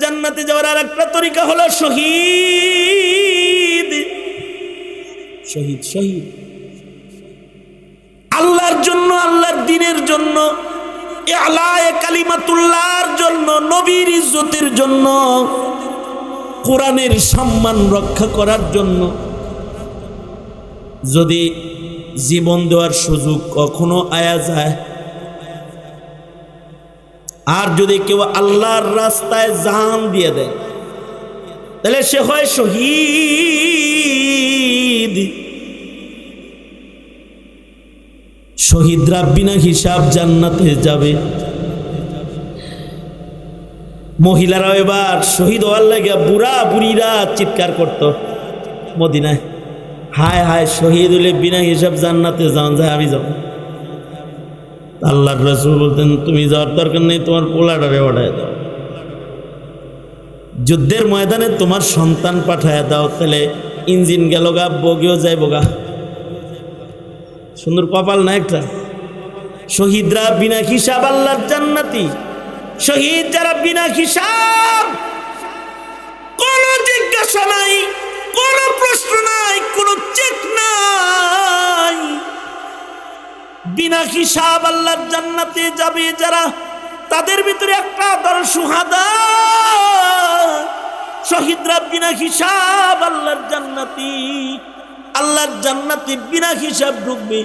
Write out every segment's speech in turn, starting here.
জান্নাতে যাওয়ার আর একটা তরিকা হলো শহীদ। শহীদ শহীদ। আল্লাহর জন্য, আল্লাহর দিনের জন্য কালিমাতুল্লাহর জন্য, নবীর ইজ্জতের জন্য, কোরআনের সম্মান রক্ষা করার জন্য। যদি জীবন দেওয়ার সুযোগ কখনো আয়া যায় আর যদি কেউ আল্লাহর রাস্তায় জান দিয়ে দেয়, তাহলে সে হয় শহীদ। শহীদরা বিনা হিসাব জান্নাতে যাবে। মহিলারাও এবার শহীদ হওয়ার লাগে বুড়া বুড়িরা চিৎকার করত মদিনায়, হায় হায় শহীদ হলে বিনা হিসাব জান্নাতে যান যায়, আমি যাব। আল্লাহর রসুল বলতেন, তুমি যাওয়ার দরকার নেই, তোমার পোলাটারে ওঠায় দাও। যুদ্ধের ময়দানে তোমার সন্তান পাঠায় দাও, তাহলে ইঞ্জিন গেল গা, বগেও যায় বগা সুন্দর কপাল না একটা? শহীদরা বিনা হিসাব আল্লাহর জান্নাতি। শহীদ যারা বিনা হিসাব, কোনো জিজ্ঞাসা নাই। বিনা হিসাব আল্লাহর জান্নাতে যাবে যারা, তাদের ভিতরে একটা দল সুহাদা। শহীদরা বিনা হিসাব আল্লাহর জান্নাতি আল্লাহর জান্নাতি বিনা হিসাব ঢুকবে।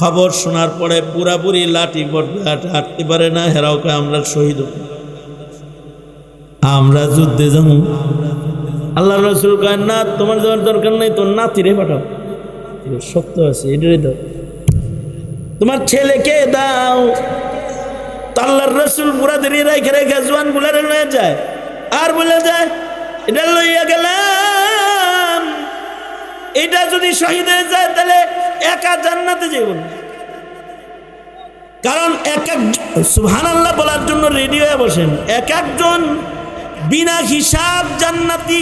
খবর শোনার পরে বুড়ি লাঠি পড়বে, হাঁটতে পারে না, হেরাও কয়, আমরা শহীদ আমরা যুদ্ধে যাব। আল্লাহ রসুল কয়, না, তোমার যাওয়ার দরকার নেই, তোর নাতিরে পাঠাও। শক্ত আছে এটাই দাও তোমার ছেলেকে দাও। তো আল্লাহর রসুল বুড়াদের রেখে রেখে জোয়ান গুলারে লয়ে যায়। আর বলে যায়, এটা লইয়া গেলাম। এটা যদি শহীদ হয়ে যায় তাহলে একা জান্নাতে যাইব না। কারণ এক এক সুহান আল্লাহ বলার জন্য রেডি হয়ে বসেন। এক একজন বিনা হিসাব জান্নাতি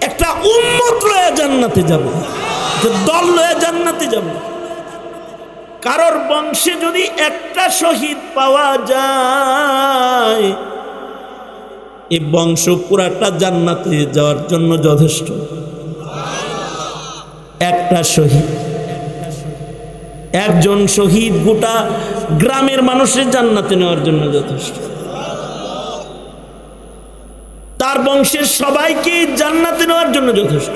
একটা উম্মত লয়ে জান্নাতে যাবে। দল লয়ে জান্নাতে যাবে। কারোর বংশে যদি একটা শহীদ পাওয়া যায়, এই বংশ পুরাটা জান্নাতে যাওয়ার জন্য যথেষ্ট। একটা শহীদ। একজন শহীদ গোটা গ্রামের মানুষের জান্নাতে নেওয়ার জন্য যথেষ্ট। তার বংশের সবাইকে জান্নাতে নেওয়ার জন্য যথেষ্ট।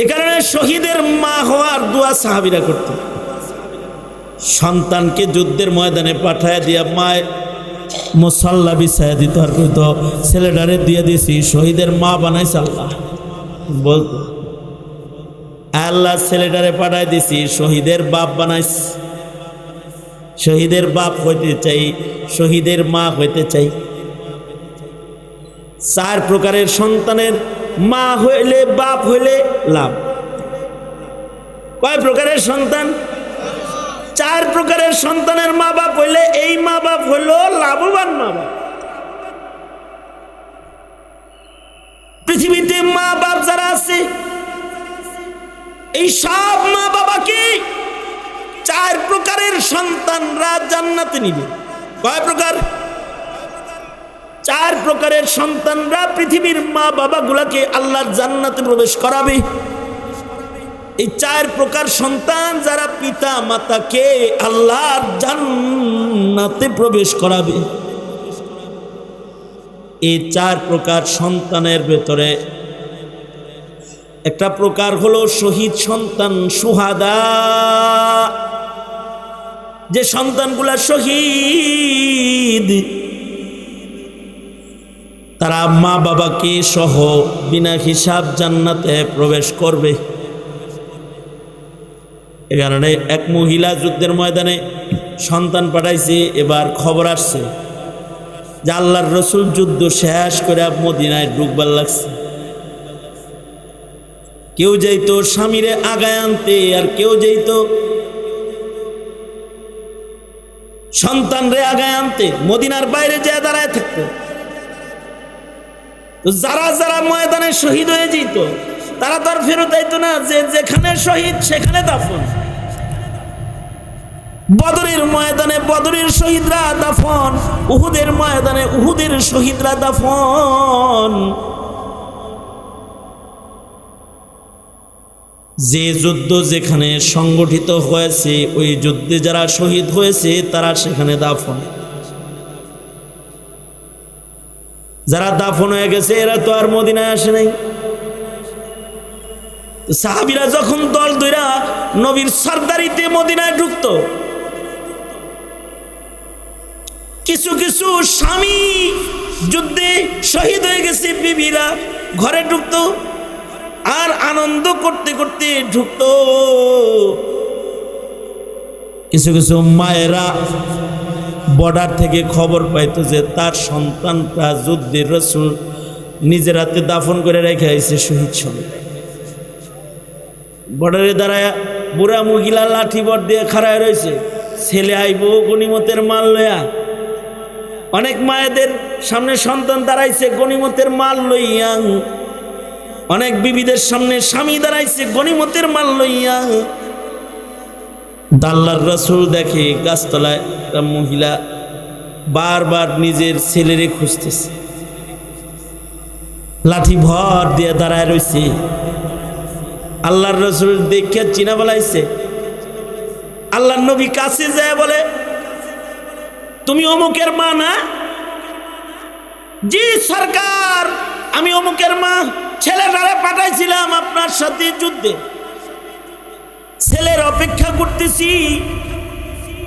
এ কারণে শহীদের মা হওয়ার দোয়া সাহাবিরা করত সন্তানকে যুদ্ধের ময়দানে পাঠায় দিয়া মায় মুসাল্লা বিছায়া দিত আর কইতো, ছেলেটারে দিয়ে দিয়েছি শহীদের মা বানাইছে আল্লাহ। বলতো, আল্লাহ ছেলেটারে পাঠায় দিছি, শহীদের বাপ বানাইস শহীদের বাপ হইতে চাই, শহীদের মা হইতে চাই। চার প্রকারের সন্তানের মা হইলে, বাপ হইলে লাভ। কয় প্রকারের সন্তান? চার প্রকারের সন্তানের মা বাপ হইলে এই মা বাপ হইল লাভবান মা বাপ পৃথিবীতে মা বাপ যারা আছে, এই সব মা বাবাকে চার প্রকারের সন্তানরা জান্নাতে নিবে। কয় প্রকার? চার প্রকারের সন্তানরা পৃথিবীর মা বাবাগুলাকে আল্লাহর জান্নাতে প্রবেশ করাবে। এই চার প্রকার সন্তান যারা পিতা মাতাকে আল্লাহর জান্নাতে প্রবেশ করাবে। এই চার প্রকার সন্তানের ভেতরে একটা প্রকার হলো শহীদ সন্তান সুহাদা। যে সন্তানগুলা শহীদ তারা মা বাবাকে সহ বিনা হিসাব জান্নাতে প্রবেশ করবে? এ কারণে এক মহিলা যুদ্ধের ময়দানে সন্তান পাঠাইছে, এবার খবর আসছে যে আল্লাহর রসুল যুদ্ধ শেষ করে মদিনায় ডুববার লাগছে। কেউ যাইতো স্বামীরে আগায় আনতে আর কেউ যাইতো সন্তান রে আগায় আনতে মদিনার বাইরে যে দাঁড়ায় থাকতো। তো যারা যারা ময়দানে শহীদ হয়ে যেত, তারা তো আর ফেরত আইতো না, যে যেখানে শহীদ সেখানে দাফন। বদরের ময়দানে বদরের শহীদরা দাফন, উহুদের ময়দানে উহুদের শহীদরা দাফন। যে যুদ্ধ যেখানে সংগঠিত হয়েছে, ওই যুদ্ধে যারা শহীদ হয়েছে, তারা সেখানে দাফন। যারা দাফন হয়ে গেছে, এরা তো আর মদিনায় আসে নাই। সাহাবিরা যখন দল দইরা নবীর সর্দারিতে মদিনায় ঢুকতো, কিছু কিছু স্বামী যুদ্ধে শহীদ হয়ে গেছে, বিবিরা ঘরে ঢুকতো আর আনন্দ করতে করতে ঢুকতো। কিছু কিছু মায়েরা বর্ডার থেকে খবর পাইতো যে তার সন্তানটা যুদ্ধের রসুল নিজের হাতে দাফন করে রেখে আইছে শহীদ সঙ্গে বর্ডারে দাঁড়ায় বুড়া মহিলা লাঠি বট দিয়ে খাড়ায় রয়েছে। ছেলে আইব গণিমতের মাল লয়া। অনেক মায়েদের সামনে সন্তান দাঁড়াইছে গণিমতের মাল লইয়াং। অনেক বিবিদের সামনে স্বামী দাঁড়াইছে গণিমতের মাল লইয়া। দাল্লার রসুল দেখে গাছতলায় একটা মহিলা বারবার নিজের ছেলেরে খুঁজতেছে। লাঠি ভর দিয়ে দাঁড়ায় রয়েছে আল্লাহর রসুল দেখে চিনা বলাইছে, আল্লাহর নবী কাছে যায় বলে, তুমি অমুকের মা না? জি, সরকার, আমি অমুকের মা। ছেলেটারে পাঠাইছিলাম আপনার সাথে যুদ্ধে। ছেলের অপেক্ষা করতেছি।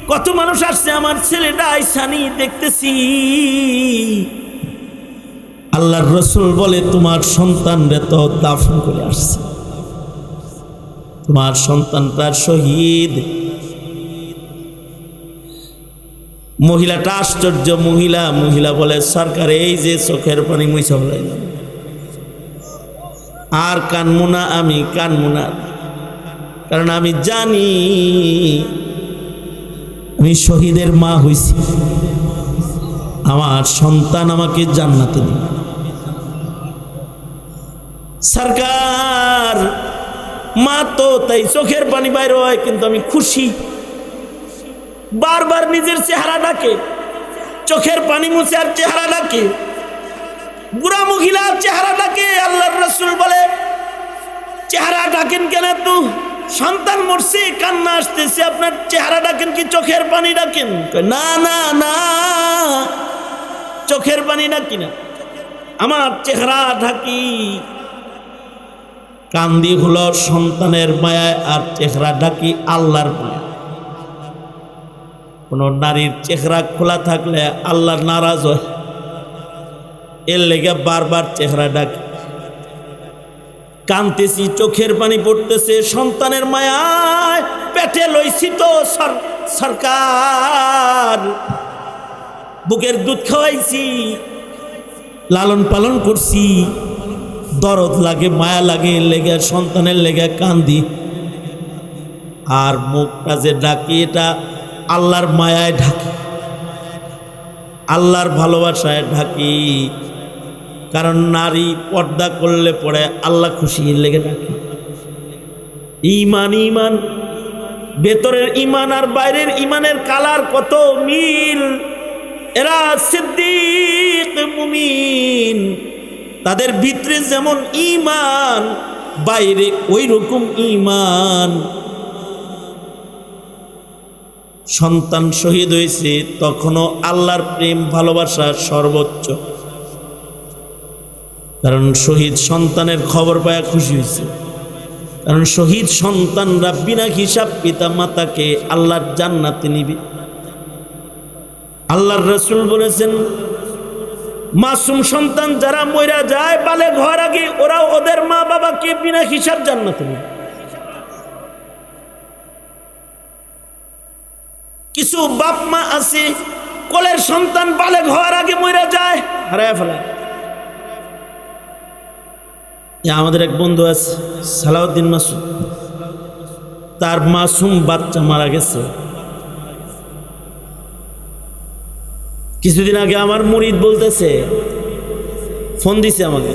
কত মানুষ আসছে, আমার ছেলেটা আইসানি দেখতেছি। আল্লাহর রসুল বলে, তোমার সন্তানরে তো দাফন করে আসছে। তোমার সন্তানটা শহীদ। মহিলাটা আশ্চর্য, মহিলা মহিলা বলে, সরকার, এই যে চোখের পানি মুইসা আর কানমুনা আমি কানমুনা কারণ আমি জানি আমি শহীদের মা হইছি। আমার সন্তান আমাকে জান্নাতে দিন সরকার, মা তো তাই চোখের পানি বাইরে হয়, কিন্তু আমি খুশি। বারবার নিজের চেহারা ডাকে, চোখের পানি মুছে আর চেহারা ডাকে। বুড়া মহিলা চেহারা ডাকে, আল্লাহর রসুল বলে, চেহারা ডাকেন কেন একটু সন্তান মরছে, কান্না আসতেছে, আপনার চেহারা ডাকেন কি চোখের পানি ডাকেন? না না না, চোখের পানি ডাকি না। আমার চেহারা ঢাকি। কান্দি হলো সন্তানের মায়ায় আর চেহারা ডাকি আল্লাহর মায়া। কোনো নারীর চেহারা খোলা থাকলে আল্লাহ নারাজ হয়। এর লেগে বারবার চেহারা ডাকে। কানতেছি, চোখের পানি পড়তেছে, সন্তানের মায়ায় পেটে লইছি তো সর- সরকার। বুকের দুধ খাওয়াইছি, লালন পালন করছি। দরদ লাগে, মায়া লাগে, লেগে, সন্তানের লেগে কান্দি। আর মুখটা যে ডাকি, এটা আল্লাহর মায়ায় ঢাকি। আল্লাহর ভালোবাসায় ঢাকি। কারণ নারী পর্দা করলে পরে আল্লাহ খুশি লেগে ডাকে ইমান ইমান ভেতরের ইমান আর বাইরের ইমানের কালার কত মিল। এরা সিদ্দিক, মুমিন। তাদের ভিতরে যেমন ইমান বাইরে ওই রকম ইমান সন্তান শহীদ হয়েছে, তখনও আল্লাহর প্রেম, ভালোবাসা সর্বোচ্চ। কারণ শহীদ সন্তানের খবর পায়া খুশি হয়েছে কারণ শহীদ সন্তানরা বিনা হিসাব পিতা মাতাকে আল্লাহর জান্নাতে নিবে। আল্লাহর রসুল বলেছেন, মাসুম সন্তান যারা মইরা যায় বালে ঘর আগে ওরা ওদের মা বাবাকে বিনা হিসাব জান্নাতে নিবে। কিছু বাপ মা আছে, কোলের সন্তান বালে ঘর আগে মইরা যায়, হারায় ফেলায়। আমাদের এক বন্ধু আছে, সালাউদ্দিন মাসুম তার মাসুম বাচ্চা মারা গেছে। কিছুদিন আগে আমার মুরিদ বলতেছে, ফোন দিছে আমাকে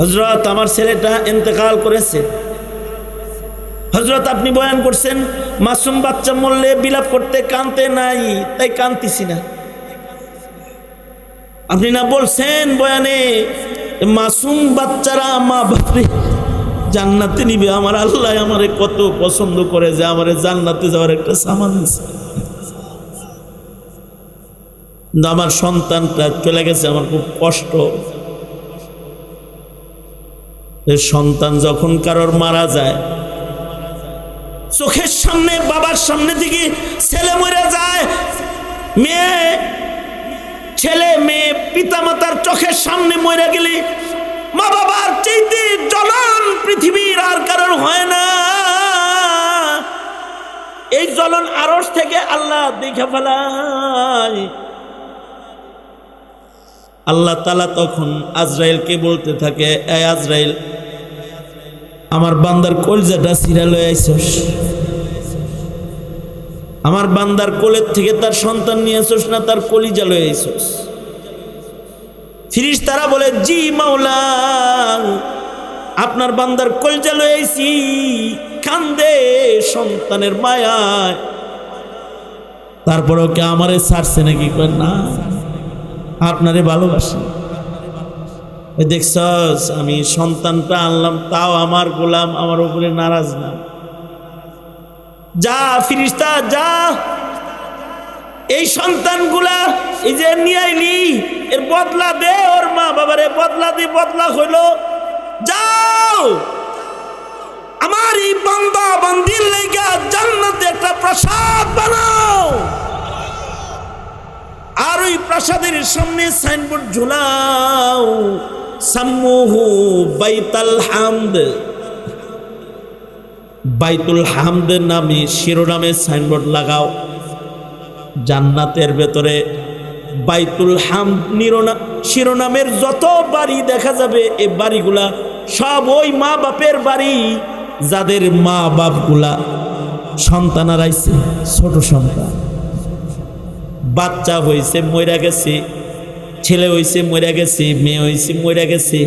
হজরত আমার ছেলেটা ইন্তেকাল করেছে। হজরত আপনি বয়ান করছেন, মাসুম বাচ্চা মরলে বিলাপ করতে কানতে নাই, তাই কানতিছি না। আপনি না বলছেন বয়ানে মাসুম বাচ্চারা, মা বাপরে, জান্নাতে নিবে আমার আল্লাহ আমারে কত পছন্দ করে যে আমারে জান্নাতে যাওয়ার একটা সামান। কিন্তু আমার সন্তানটা চলে গেছে, আমার খুব কষ্ট সন্তান যখন কারোর মারা যায়, চোখের সামনে, বাবার সামনে থেকে ছেলে মরে যায়, মেয়ে ছেলে মেয়ে পিতামাতার চোখের সামনে মরে গেলে মা বাবার চাইতে জ্বলন পৃথিবীর আর কারণ হয় না। এই জ্বলন আরস থেকে আল্লাহ দেখে ফেলায়। আল্লাহ তালা তখন আজরাইলকে বলতে থাকে, এ আজরাইল, আমার বান্দার কলজাটা সিরা লয়ে আইসস। আমার বান্দার কোলের থেকে তার সন্তান নিয়ে আসোস না, তার কলিজা লয়ে আইসস ফিরিস তারা বলে, জি মাওলা, আপনার বান্দার কলজা লয়ে কান্দে সন্তানের মায়ায়। তারপরেও কে আমারে ছাড়ছে নাকি? কয়, না, আপনারে ভালোবাসি। দেখছস, আমি সন্তানটা আনলাম, তাও আমার গোলাম, আমার উপরে নারাজ না। যা, ফিরিস্তা, যা। এই সন্তানগুলা এই যে নিয়ে আইলি এর বদলা দে ওর মা বাবারে, বদলা দে, বদলা হইল। যাও। আমার এই বান্দা বান্দির লেগা জান্নাতে একটা প্রসাদ বানাও। আর ওই প্রাসাদের সামনে সাইনবোর্ড ঝুলাও। সাম্মুহু বাইতাল হামদ। বাইতুল হামদের নামে শিরোনামে সাইনবোর্ড লাগাও। জান্নাতের ভেতরে বাইতুল হাম নিরোনা, শিরোনামের যত বাড়ি দেখা যাবে এই বাড়িগুলা সব ওই মা বাপের বাড়ি, যাদের মা বাপগুলা সন্তান হারাইছে ছোট সন্তান। বাচ্চা হয়েছে মরে গেছে, ছেলে হয়েছে মরে গেছে, মেয়ে হয়েছে মরে গেছে।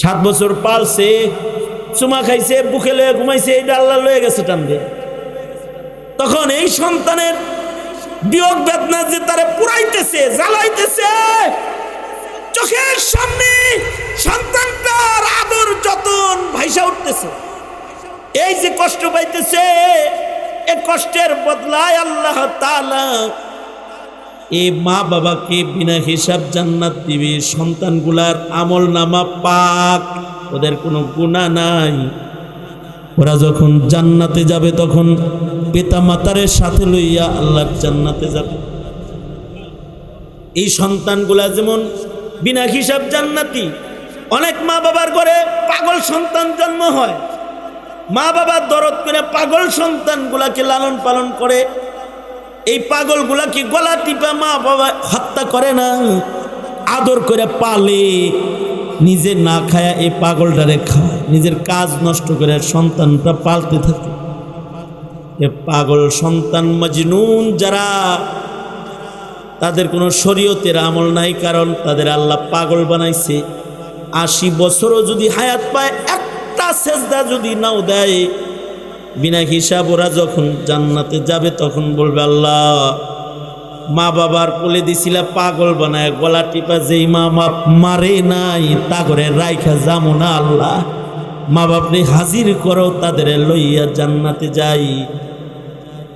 সাত বছর পালছে চুমা খাইছে, বুকে লয়ে ঘুমাইছে, এই ডাল্লা লয়ে গেছে টানবে। তখন এই সন্তানের বিয়োগ বেদনা যে তারে পুরাইতেছে, জ্বালাইতেছে, চোখের সামনে সন্তানটার আদর যতন ভাইসা উঠতেছে। এই যে কষ্ট পাইতেছে, এ কষ্টের বদলায় আল্লাহ তাআলা এ মা বাবাকে বিনা হিসাব জান্নাত দিবে, সন্তানগুলার আমল নামা পাক। ওদের কোনো গুণা নাই। ওরা যখন জান্নাতে যাবে, তখন পিতা মাতারের সাথে লইয়া আল্লাহর জান্নাতে যাবে। এই সন্তানগুলা যেমন বিনা হিসাব জান্নাতি, অনেক মা বাবার ঘরে পাগল সন্তান জন্ম হয়। মা বাবার দরদ করে পাগল সন্তানগুলাকে লালন পালন করে। এই পাগলগুলাকে গলা টিপা মা বাবা হত্যা করে না, আদর করে পালে। নিজে না খায়া এই পাগলটারে খায় নিজের কাজ নষ্ট করে সন্তানটা পালতে থাকে। এ পাগল সন্তান মজনুন যারা, তাদের কোনো শরীয়তের আমল নাই কারণ তাদের আল্লাহ পাগল বানাইছে। আশি বছরও যদি হায়াত পায়, একটা সেজদা যদি নাও দেয়, বিনা হিসাব ওরা যখন জান্নাতে যাবে তখন বলবে, আল্লাহ মা বাবার কোলে দিছিলা পাগল বানায়, গলা টিপা যেই মা বাপ মারে নাই, তা করে রাইখা যামো না আল্লাহ। মা বাপরে হাজির করো, তাদের লইয়া জান্নাতে যাই।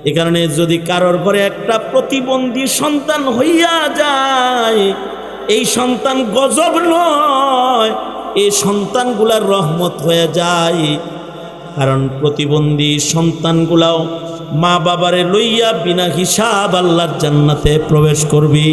এ কারণে যদি কারোর ঘরে একটা প্রতিবন্ধী সন্তান হইয়া যায়, এই সন্তান গজব নয়, এই সন্তানগুলার রহমত হয়ে যায়। কারণ প্রতিবন্ধী সন্তানগুলাও মা বাবারে লইয়া বিনা হিসাব আল্লাহর জান্নাতে প্রবেশ করবি।